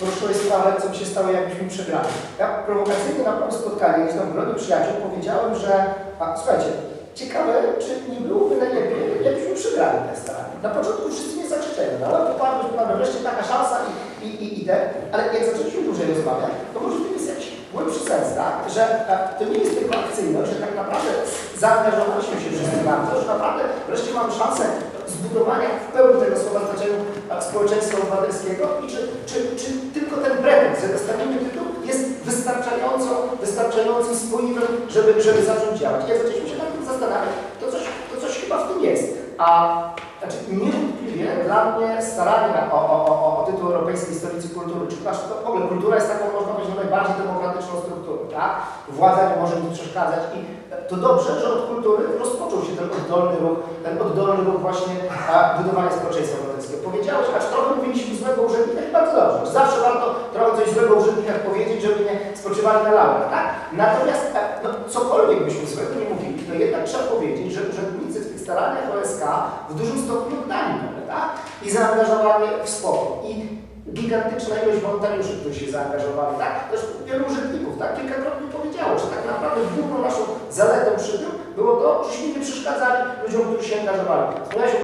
Poruszyłeś sprawę, co by się stało, jakbyśmy przegrali. Ja prowokacyjnie na pewnym spotkaniu, gdzieś tam przyjaciół, powiedziałem, że a, słuchajcie, ciekawe, czy nie byłoby najlepiej, jakbyśmy przegrali te starania. Na początku wszyscy mnie zakrzyczeli, no ale popadłeś, popadłeś, wreszcie taka szansa i, i, i idę, ale jak zaczęliśmy dłużej rozmawiać, to może to jest jakiś głębszy sens, tak? Że e, to nie jest tylko akcyjność, że tak naprawdę zaangażowaliśmy się wszyscy bardzo, że naprawdę wreszcie mamy szansę zbudowania w pełni tego słowa znaczeniu e, społeczeństwa obywatelskiego i czy tylko ten pretekst, że dostaniemy tytuł jest wystarczająco, spoiwem, żeby, żeby zacząć działać. Jak zaczęliśmy się nad tym zastanawiać, to coś, to coś chyba w tym jest. A znaczy niewątpliwie dla mnie staranie o, o, o, o tytuł Europejskiej Stolicy Kultury, czy to w ogóle kultura jest taką, można powiedzieć, najbardziej demokratyczną strukturą, tak? Władza nie może mi przeszkadzać i to dobrze, że od kultury rozpoczął się ten oddolny ruch, ten oddolny ruch właśnie a, budowania społeczeństwa obywatelskiego. Powiedziałeś, acz trochę mówiliśmy złego urzędnika i bardzo dobrze. Zawsze złego urzędnikach powiedzieć, żeby nie spoczywali na laurach, tak? Natomiast e, no, cokolwiek byśmy złego nie mówili, to jednak trzeba powiedzieć, że urzędnicy w tych staraniach OSK w dużym stopniu oddali tak? I zaangażowali w spokój. I gigantyczna ilość wolontariuszy, którzy się zaangażowali, tak? Też wielu urzędników, tak? Kilkakrotnie powiedziało, że tak naprawdę główną naszą zaletą przy tym było to, żeśmy nie przeszkadzali ludziom, którzy się angażowali.